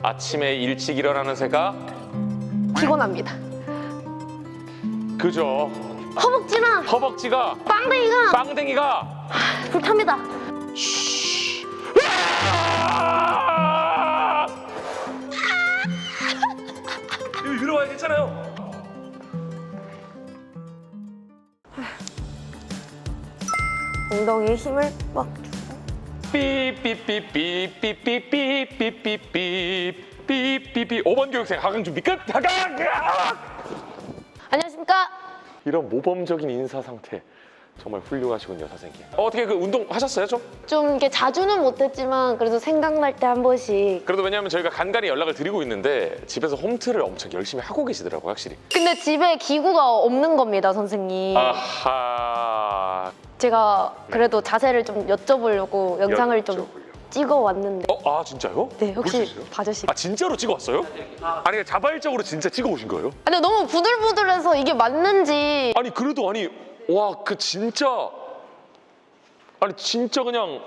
아침에 일찍 일어나는 새가 피곤합니다. 그죠. 허벅지나 허벅지가 빵댕이가 빵댕이가 불탑니다. 아! 이거 위로 와야 괜찮아요. 엉덩이에 힘을 막 삐삐삐삐삐삐삐삐삐삐삐삐삐 5번 교육생 하강 준비 끝. 하강. 안녕하십니까? 이런 모범적인 인사 상태 정말 훌륭하시군요 선생님. 어, 어떻게 그 운동 하셨어요 좀? 좀 이렇게 자주는 못했지만 그래도 생각날 때 한 번씩. 그래도 왜냐하면 저희가 간간히 연락을 드리고 있는데 집에서 홈트를 엄청 열심히 하고 계시더라고요 확실히. 근데 집에 기구가 없는 겁니다, 선생님. 아하. 제가 그래도 자세를 좀 여쭤보려고 영상을 좀 여쭤보려고. 찍어 왔는데. 어, 아 진짜요? 네, 혹시 있어요? 봐주실? 아 진짜로 찍어왔어요? 아니 자발적으로 진짜 찍어오신 거예요? 근데 너무 부들부들해서 이게 맞는지 아니 그래도 아니 와 그 진짜. 아니 진짜 그냥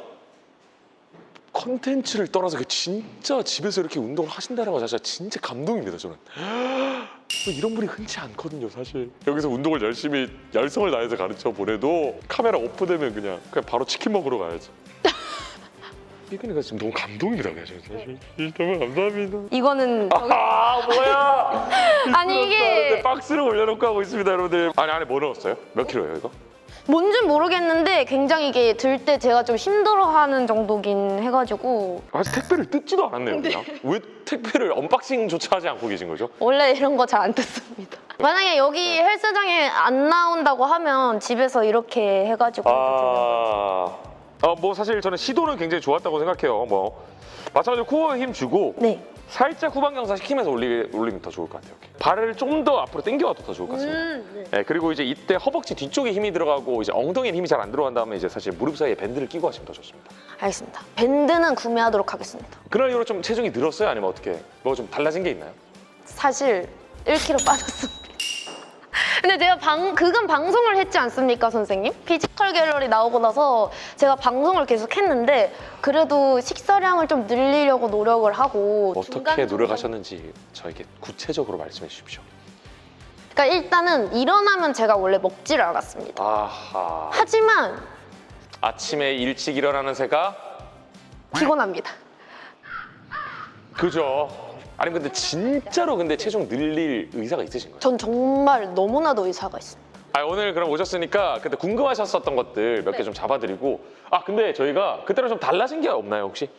컨텐츠를 떠나서 그 진짜 집에서 이렇게 운동을 하신다는 거 자체가 진짜 감동입니다 저는. 뭐 이런 분이 흔치 않거든요 사실. 여기서 운동을 열심히 열성을 다해서 가르쳐 보내도 카메라 오프되면 그냥 그냥 바로 치킨 먹으러 가야지 이거니까 지금 너무 감동입니다 그냥 저는. 사실 너무 감사합니다. 이거는 저기- 아 뭐야! 아니 이게 박스를 올려놓고 하고 있습니다 여러분들. 아니 안에 뭐 넣었어요? 몇 킬로예요 이거? 뭔진 모르겠는데 굉장히 이게 들 때 제가 좀 힘들어하는 정도긴 해가지고. 아직 택배를 뜯지도 않았네요 그냥. 왜 택배를 언박싱조차 하지 않고 계신 거죠? 원래 이런 거 잘 안 뜯습니다. 만약에 여기 헬스장에 안 나온다고 하면 집에서 이렇게 해가지고 아... 어, 뭐 사실 저는 시도는 굉장히 좋았다고 생각해요 뭐 마찬가지로 코어에 힘 주고 네. 살짝 후방 경사 시키면서 올리, 올리면 더 좋을 것 같아요 이렇게. 발을 좀 더 앞으로 당겨와도 더 좋을 것 같습니다 음, 네, 그리고 이제 이때 허벅지 뒤쪽에 힘이 들어가고 이제 엉덩이에 힘이 잘 안 들어간 다음에 이제 사실 무릎 사이에 밴드를 끼고 하시면 더 좋습니다 알겠습니다. 밴드는 구매하도록 하겠습니다. 그날 이후로 좀 체중이 늘었어요? 아니면 어떻게 뭐 좀 달라진 게 있나요? 사실 1kg 빠졌습니다. 근데 제가 방, 그간 방송을 했지 않습니까, 선생님? 피지컬 갤러리 나오고 나서 제가 방송을 계속 했는데 그래도 식사량을 좀 늘리려고 노력을 하고 어떻게 중간중간- 노력하셨는지 저에게 구체적으로 말씀해 주십시오. 그러니까 일단은 일어나면 제가 원래 먹지를 않았습니다. 아하. 하지만 아침에 일찍 일어나는 새가 피곤합니다. 그죠. 아니 근데 진짜로 근데 체중 늘릴 의사가 있으신 거예요? 전 정말 너무나도 의사가 있습니다. 아 오늘 그럼 오셨으니까 그때 궁금하셨었던 것들 몇 개 좀 잡아드리고 아 근데 저희가 그때랑 좀 달라진 게 없나요 혹시?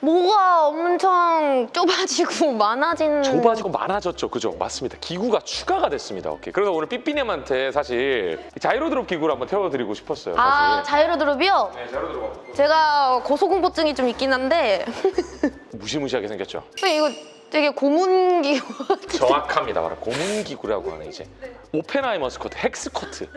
뭐가 엄청 좁아지고 많아진 좁아지고 많아졌죠. 그죠? 맞습니다. 기구가 추가가 됐습니다. 오케이. 그래서 오늘 삐삐님한테 사실 자이로드롭 기구를 한번 태워드리고 싶었어요. 아 사실. 자이로드롭이요? 네, 자이로드롭. 제가 고소공포증이 좀 있긴 한데 무시무시하게 생겼죠. 근데 이거 되게 고문기 정확합니다. 바로 고문기구라고 하는 이제 오펜하이머 스쿼트, 헥스쿼트.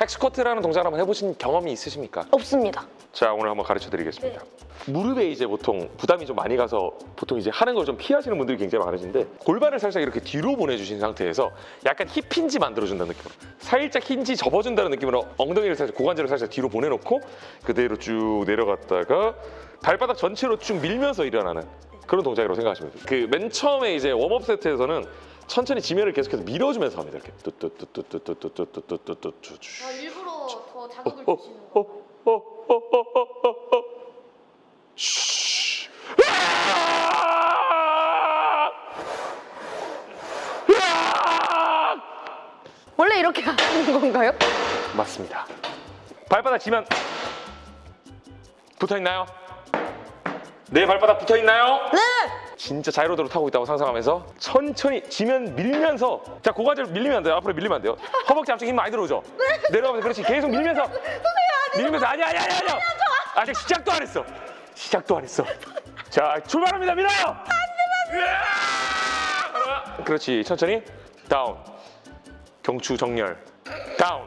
헥스쿼트라는 동작을 한번 해보신 경험이 있으십니까? 없습니다. 자 오늘 한번 가르쳐 드리겠습니다. 무릎에 이제 보통 부담이 좀 많이 가서 보통 이제 하는 걸 좀 피하시는 분들이 굉장히 많으신데 골반을 살짝 이렇게 뒤로 보내주신 상태에서 약간 힙 힌지 만들어준다는 느낌으로 살짝 힌지 접어준다는 느낌으로 엉덩이를 살짝 고관절을 살짝 뒤로 보내놓고 그대로 쭉 내려갔다가 발바닥 전체로 쭉 밀면서 일어나는 그런 동작이라고 생각하시면 돼요. 그 맨 처음에 이제 웜업 세트에서는 천천히 지면을 계속해서 밀어주면서 합니다. 이렇게 뚜뚜뚜뚜뚜뚜뚜뚜뚜뚜뚜뚜뚜 일부러 더 자극을 어, 어, 어, 어, 어, 어, 어. 쉬. 으아! 으아! 원래 이렇게 하는 건가요? 맞습니다. 발바닥 지면 붙어 있나요? 내 발바닥 붙어 있나요? 네! 진짜 자이로드로 타고 있다고 상상하면서 천천히 지면 밀면서 자 고관절 밀리면 안 돼요. 앞으로 밀리면 안 돼요. 허벅지 앞쪽 힘 많이 들어오죠? 내려가면서 그렇지. 계속 밀면서. 밀면서. 아니 아니 아니 아니 아직 시작도 안 했어. 시작도 안 했어. 자 출발합니다. 밀어요! 으아! 그렇지. 천천히. 다운. 경추 정렬. 다운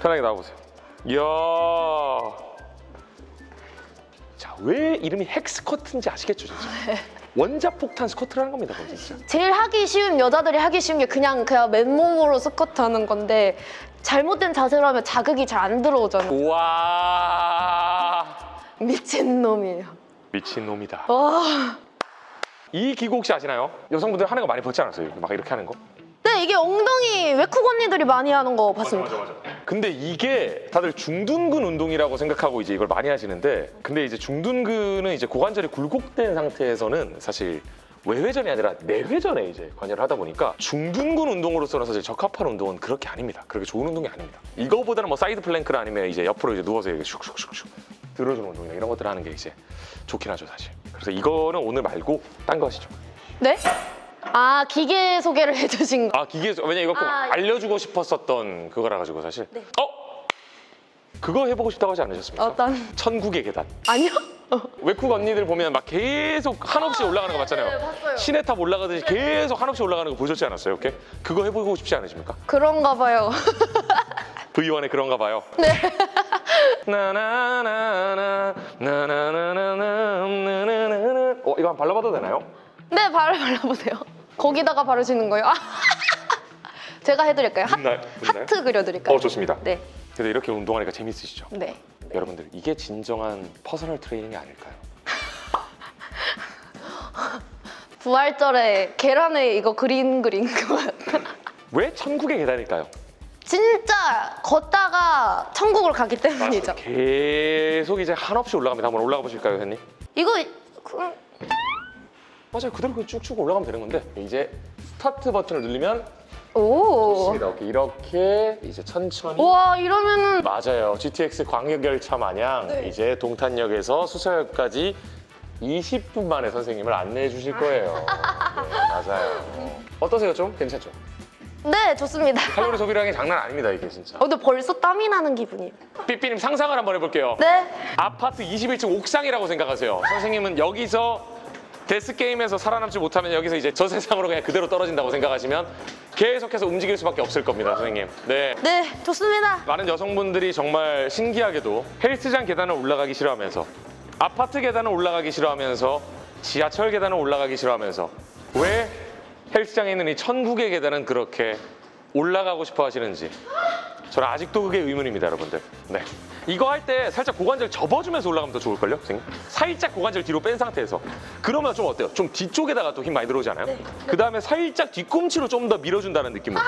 편하게 나와보세요. 이야. 자, 왜 이름이 헥스커트인지 아시겠죠, 진짜? 원자 폭탄 스쿼트를 하는 겁니다, 그건 진짜. 제일 하기 쉬운 여자들이 하기 쉬운 게 그냥 그냥 맨몸으로 스쿼트 하는 건데 잘못된 자세로 하면 자극이 잘 안 들어오잖아요. 우와. 미친 놈이에요. 미친 놈이다. 와. 이 기구 혹시 아시나요? 여성분들 하는 거 많이 봤지 않았어요? 이렇게 막 이렇게 하는 거? 네 이게 엉덩이 외국 언니들이 많이 하는 거 봤습니다. 근데 이게 다들 중둔근 운동이라고 생각하고 이제 이걸 많이 하시는데 근데 이제 중둔근은 이제 고관절이 굴곡된 상태에서는 사실 외회전이 아니라 내회전에 이제 관여를 하다 보니까 중둔근 운동으로서는 사실 적합한 운동은 그렇게 아닙니다. 그렇게 좋은 운동이 아닙니다. 이거보다는 뭐 사이드 플랭크를 아니면 이제 옆으로 이제 누워서 이렇게 슉슉슉슉 들어주는 운동이나 이런 것들 하는 게 이제 좋긴 하죠 사실. 그래서 이거는 오늘 말고 딴거 하시죠. 네? 아 기계 소개를 해주신 거. 아 기계 왜냐 이거 꼭 아, 알려주고 싶었었던 그거라 가지고 사실. 네. 어? 그거 해보고 싶다고 하지 않으셨습니까? 어떤? 천국의 계단. 아니요? 외국 언니들 보면 막 계속 한없이 올라가는 거 봤잖아요. 네, 봤어요. 시내탑 올라가듯이 계속 한없이 올라가는 거 보셨지 않았어요? 이렇게 그거 해보고 싶지 않으십니까? 그런가 봐요. V1에 그런가 봐요. 네. 나나나나 나나나나나 나나나나 어 이거 한번 발라봐도 되나요? 네 바로 발라보세요. 거기다가 바르시는 거예요? 아, 제가 해드릴까요? 하? 하트 그려드릴까요? 어 좋습니다. 네. 근데 이렇게 운동하니까 재밌으시죠? 네. 여러분들 이게 진정한 퍼스널 트레이닝이 아닐까요? 부활절에 계란에 이거 그린 그린 그거 같아. 왜 천국의 계단일까요? 진짜 걷다가 천국을 가기 때문이죠. 계속 이제 한없이 올라갑니다. 한번 올라가 보실까요, 선생님? 이거 그, 맞아요. 그대로 그냥 쭉쭉 올라가면 되는 건데 이제 스타트 버튼을 누르면 오. 좋습니다. 이렇게, 이렇게 이제 천천히 와 이러면은 맞아요. GTX 광역열차 마냥 네. 이제 동탄역에서 수서역까지 20분 만에 선생님을 안내해 주실 거예요. 네, 맞아요. 어떠세요? 좀 괜찮죠? 네 좋습니다. 칼로리 소비량이 장난 아닙니다 이게 진짜. 어, 근데 벌써 땀이 나는 기분이에요. 삐삐님 상상을 한번 해볼게요. 네. 아파트 21층 옥상이라고 생각하세요. 선생님은 여기서 데스 게임에서 살아남지 못하면 여기서 이제 저 세상으로 그냥 그대로 떨어진다고 생각하시면 계속해서 움직일 수밖에 없을 겁니다, 선생님. 네. 네 좋습니다. 많은 여성분들이 정말 신기하게도 헬스장 계단을 올라가기 싫어하면서 아파트 계단을 올라가기 싫어하면서 지하철 계단을 올라가기 싫어하면서 왜 헬스장에 있는 이 천국의 계단은 그렇게 올라가고 싶어 하시는지 저는 아직도 그게 의문입니다, 여러분들. 네. 이거 할 때 살짝 고관절 접어주면서 올라가면 더 좋을걸요, 선생님? 살짝 고관절 뒤로 뺀 상태에서. 그러면 좀 어때요? 좀 뒤쪽에다가 또 힘 많이 들어오잖아요? 그 다음에 살짝 뒤꿈치로 좀 더 밀어준다는 느낌으로.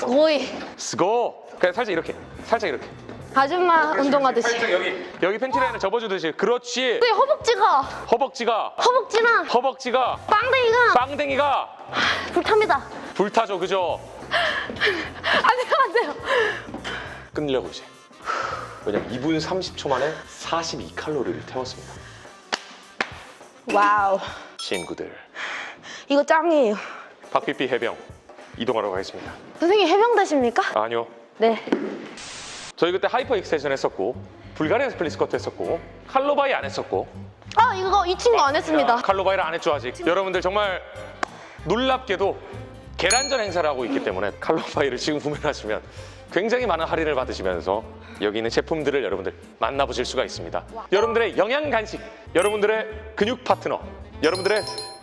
거의 스고! 그냥 살짝 이렇게, 살짝 이렇게. 아줌마 운동하듯이. 살짝 여기 여기 팬티 라인을 접어주듯이 그렇지 네 허벅지가 허벅지가 허벅지랑 허벅지가 빵댕이가 빵댕이가 불탑니다. 불타죠 그죠 안 돼요 안 돼요. 끊으려고 이제 왜냐면 2분 30초 만에 42칼로리를 태웠습니다 와우. 친구들 이거 짱이에요. 박피피 해병 이동하러 가겠습니다 선생님 해병대십니까? 아니요 네. 저희 그때 하이퍼 익스텐션 했었고 불가리안 스플릿 스쿼트 했었고 칼로바이 안 했었고 아 이거 이 친구 안 했습니다. 칼로바이를 안 했죠 아직 여러분들 정말 놀랍게도 계란전 행사를 하고 있기 때문에 칼로바이를 지금 구매하시면 굉장히 많은 할인을 받으시면서 여기 있는 제품들을 여러분들 만나보실 수가 있습니다 여러분들의 영양 간식 여러분들의 근육 파트너 여러분들의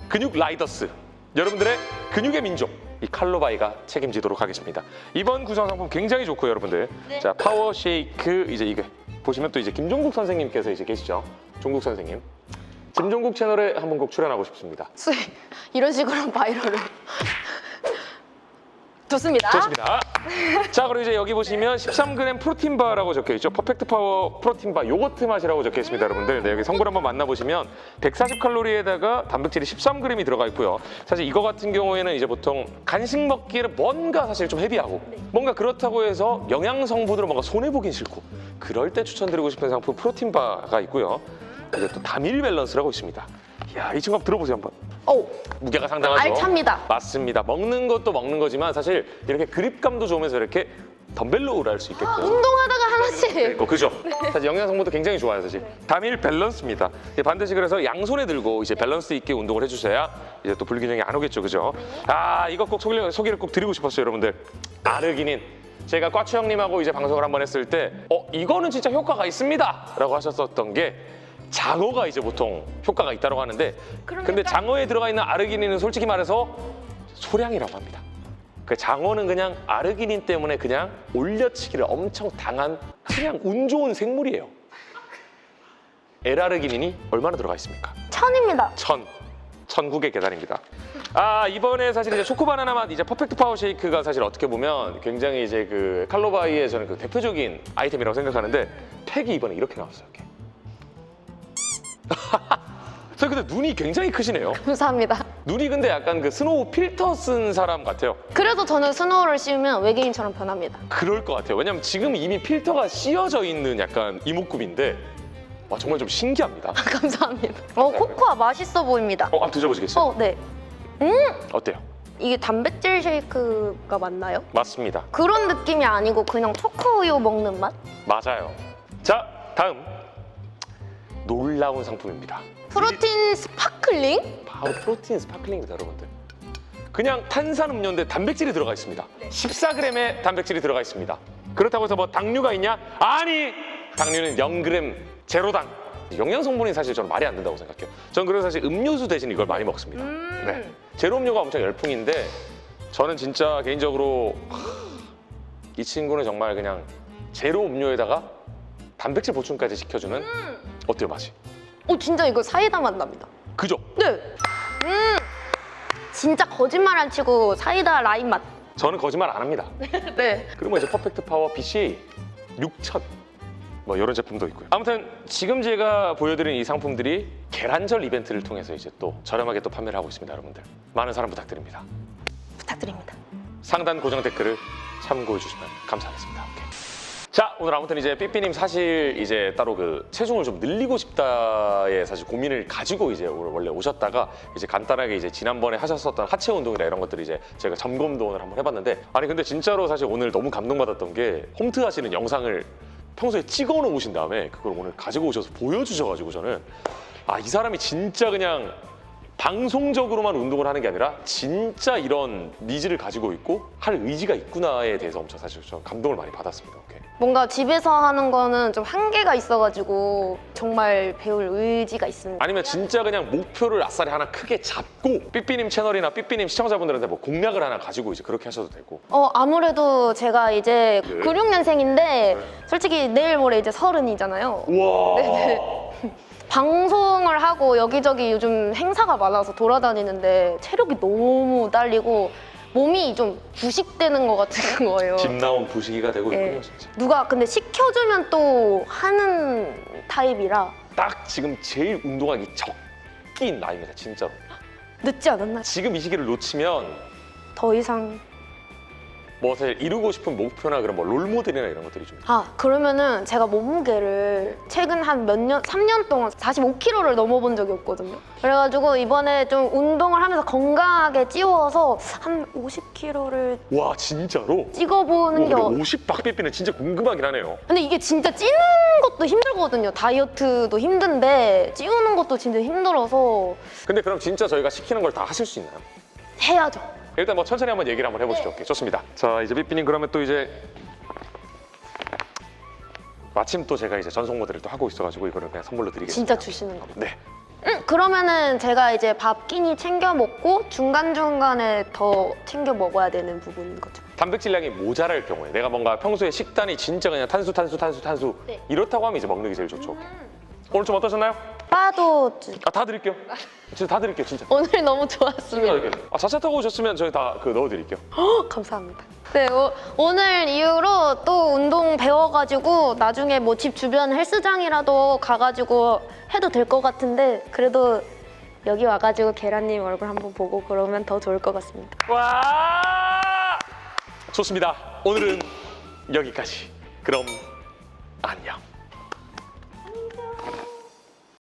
근육 라이더스 여러분들의 근육의 민족 이 칼로바이가 책임지도록 하겠습니다 이번 구성 상품 굉장히 좋고요 여러분들 네. 자 파워 쉐이크 이제 이게 보시면 또 이제 김종국 선생님께서 이제 계시죠 종국 선생님 김종국 채널에 한번 꼭 출연하고 싶습니다. 이런 식으로 바이럴을. 좋습니다. 좋습니다. 자, 그리고 이제 여기 보시면 13g 프로틴 바라고 적혀 있죠. 퍼펙트 파워 프로틴 바 요거트 맛이라고 적혀 있습니다, 여러분들. 네, 여기 성분 한번 만나보시면 140 칼로리에다가 단백질이 13g이 들어가 있고요. 사실 이거 같은 경우에는 이제 보통 간식 먹기를 뭔가 사실 좀 헤비하고 뭔가 그렇다고 해서 영양 성분으로 뭔가 손해 보긴 싫고 그럴 때 추천드리고 싶은 상품 프로틴 바가 있고요. 그리고 또 다밀 밸런스라고 있습니다. 이야, 이 친구 한번 들어보세요, 한번. 오 무게가 상당하죠. 알찹니다. 맞습니다. 먹는 것도 먹는 거지만 사실 이렇게 그립감도 좋으면서 이렇게 덤벨로우를 할수 있게끔 운동하다가 하나씩. 있고 그죠? 사실 영양 성분도 굉장히 좋아요 사실. 다음일 밸런스입니다. 이제 반드시 그래서 양손에 들고 이제 밸런스 있게 운동을 해주셔야 이제 또 불균형이 안 오겠죠, 그죠? 아 이거 꼭 소개를, 소개를 꼭 드리고 싶었어요, 여러분들. 아르기닌. 제가 꽈추 형님하고 이제 방송을 한번 했을 때, 어 이거는 진짜 효과가 있습니다 라고 하셨었던 게. 장어가 이제 보통 효과가 있다고 하는데 근데 장어에 들어가 있는 아르기닌은 솔직히 말해서 소량이라고 합니다. 그 장어는 그냥 아르기닌 때문에 그냥 올려치기를 엄청 당한 그냥 운 좋은 생물이에요. L아르기닌이 얼마나 들어가 있습니까? 천입니다. 천. 천국의 계단입니다. 아 이번에 사실 이제 초코바나나 맛 이제 퍼펙트 파워 쉐이크가 사실 어떻게 보면 굉장히 이제 그 칼로바이의 저는 그 대표적인 아이템이라고 생각하는데 팩이 이번에 이렇게 나왔어요. 이렇게. 근데 눈이 굉장히 크시네요. 감사합니다. 눈이 근데 약간 그 스노우 필터 쓴 사람 같아요. 그래서 저는 스노우를 씌우면 외계인처럼 변합니다. 그럴 것 같아요. 왜냐면 지금 이미 필터가 씌어져 있는 약간 이목구비인데 와 정말 좀 신기합니다. 감사합니다. 어, 코코아 맛있어 보입니다. 어, 한번 드셔보시겠어요? 어, 네. 어때요? 이게 단백질 쉐이크가 맞나요? 맞습니다. 그런 느낌이 아니고 그냥 초코우유 먹는 맛? 맞아요. 자, 다음 놀라운 상품입니다. 프로틴 스파클링? 바로 프로틴 스파클링입니다, 여러분들. 그냥 탄산 음료인데 단백질이 들어가 있습니다. 14g의 단백질이 들어가 있습니다. 그렇다고 해서 뭐 당류가 있냐? 아니, 당류는 0g 제로당. 영양 성분이 사실 저는 말이 안 된다고 생각해요. 저는 그래서 사실 음료수 대신 이걸 많이 먹습니다. 네. 제로 음료가 엄청 열풍인데 저는 진짜 개인적으로 하, 이 친구는 정말 그냥 제로 음료에다가 단백질 보충까지 시켜주는 어때요 맛이? 어, 진짜 이거 사이다 맛 납니다. 그죠? 네. 음. 진짜 거짓말 안 치고 사이다 라임 맛. 저는 거짓말 안 합니다. 네. 그리고 이제 퍼펙트 파워 BCA 6000. 뭐 이런 제품도 있고요. 아무튼 지금 제가 보여드린 이 상품들이 계란절 이벤트를 통해서 이제 또 저렴하게 또 판매를 하고 있습니다, 여러분들. 많은 사랑 부탁드립니다. 부탁드립니다. 상단 고정 댓글을 참고해 주시면 감사하겠습니다. 오케이. 자 오늘 아무튼 이제 삐삐님 사실 이제 따로 그 체중을 좀 늘리고 싶다의 사실 고민을 가지고 이제 오늘 원래 오셨다가 이제 간단하게 이제 지난번에 하셨었던 하체 운동이나 이런 것들을 이제 제가 점검도 오늘 한번 해봤는데 아니 근데 진짜로 사실 오늘 너무 감동받았던 게 홈트 하시는 영상을 평소에 찍어 놓으신 다음에 그걸 오늘 가지고 오셔서 보여주셔가지고 저는 아 이 사람이 진짜 그냥 방송적으로만 운동을 하는 게 아니라 진짜 이런 니즈를 가지고 있고 할 의지가 있구나에 대해서 엄청 사실 저 감동을 많이 받았습니다. 오케이. 뭔가 집에서 하는 거는 좀 한계가 있어가지고 정말 배울 의지가 있습니다. 아니면 진짜 그냥 목표를 아싸리 하나 크게 잡고 삐삐님 채널이나 삐삐님 시청자분들한테 뭐 공략을 하나 가지고 이제 그렇게 하셔도 되고 어 아무래도 제가 이제 네. 96년생인데 솔직히 내일 모레 이제 서른이잖아요. 우와 네. 방송을 하고 여기저기 요즘 행사가 많아서 돌아다니는데 체력이 너무 딸리고 몸이 좀 부식되는 것 같은 거예요. 집 나온 부식이가 되고 네. 있군요 진짜. 누가 근데 시켜주면 또 하는 타입이라 딱 지금 제일 운동하기 적긴 나이입니다 진짜로. 늦지 않았나? 지금 이 시기를 놓치면 더 이상 뭐 사실 이루고 싶은 목표나 그런 뭐 롤모델이나 이런 것들이 좀 아 그러면은 제가 몸무게를 최근 한 몇 년, 3년 동안 45kg를 넘어본 적이 없거든요. 그래가지고 이번에 좀 운동을 하면서 건강하게 찌워서 한 50kg를 와 진짜로? 찍어보는 게 어... 50 박삐삐는 진짜 궁금하긴 하네요. 근데 이게 진짜 찌는 것도 힘들거든요. 다이어트도 힘든데 찌우는 것도 진짜 힘들어서 근데 그럼 진짜 저희가 시키는 걸 다 하실 수 있나요? 해야죠. 일단 뭐 천천히 한번 얘기를 한번 해보시죠. 오케이, 좋습니다. 자 이제 삐삐님 그러면 또 이제 마침 또 제가 이제 전속 모델을 또 하고 있어가지고 이거를 그냥 선물로 드리겠습니다. 진짜 주시는 거. 네. 음, 그러면은 제가 이제 밥 끼니 챙겨 먹고 중간 중간에 더 챙겨 먹어야 되는 부분인 거죠. 단백질량이 모자랄 경우에 내가 뭔가 평소에 식단이 진짜 그냥 탄수 탄수 탄수 탄수 네. 이렇다고 하면 이제 먹는 게 제일 좋죠. 오케이. 오늘 좀 어떠셨나요? 빠도 주- 아 다 드릴게요. 진짜 다 드릴게요, 진짜. 오늘 너무 좋았습니다. 아 자차 타고 오셨으면 저희 다 그 넣어드릴게요. 감사합니다. 네, 오, 늘 이후로 또 운동 배워가지고 나중에 뭐 집 주변 헬스장이라도 가가지고 해도 될 것 같은데 그래도 여기 와가지고 계란님 얼굴 한번 보고 그러면 더 좋을 것 같습니다. 와 좋습니다. 오늘은 여기까지. 그럼 안녕.